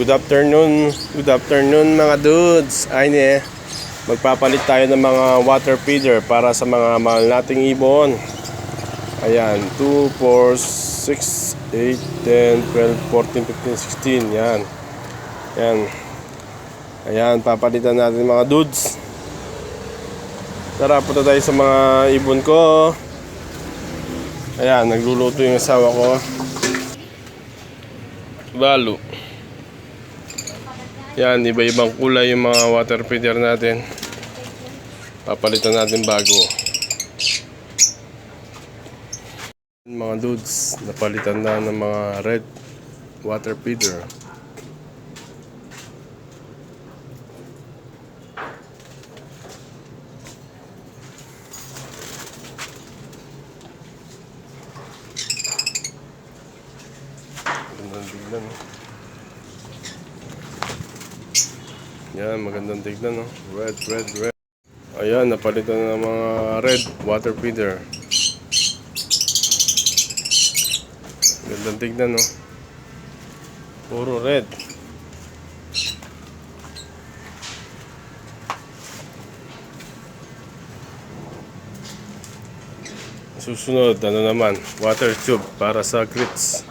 Good afternoon, good afternoon mga dudes. Ay ne, magpapalit tayo ng mga water feeder para sa mga mahal nating ibon. Ayan, 2, 4, 6, 8, 10, 12, 14, 15, 16. Yan. Yan. Ayan, papalitan natin mga dudes. Tara, punta tayo sa mga ibon ko. Ayan, nagluluto yung asawa ko. Balo. Yan, iba-ibang kulay yung mga water feeder natin. Papalitan natin bago. Mga dudes, napalitan na ng mga red water feeder. Magandang tignan, no? Yan, magandang tignan, no? Red, red, red. Ayan, napalitan na ng mga red water feeder. Magandang tignan, no? Puro red. Susunod, ano naman, water tube para sa grits.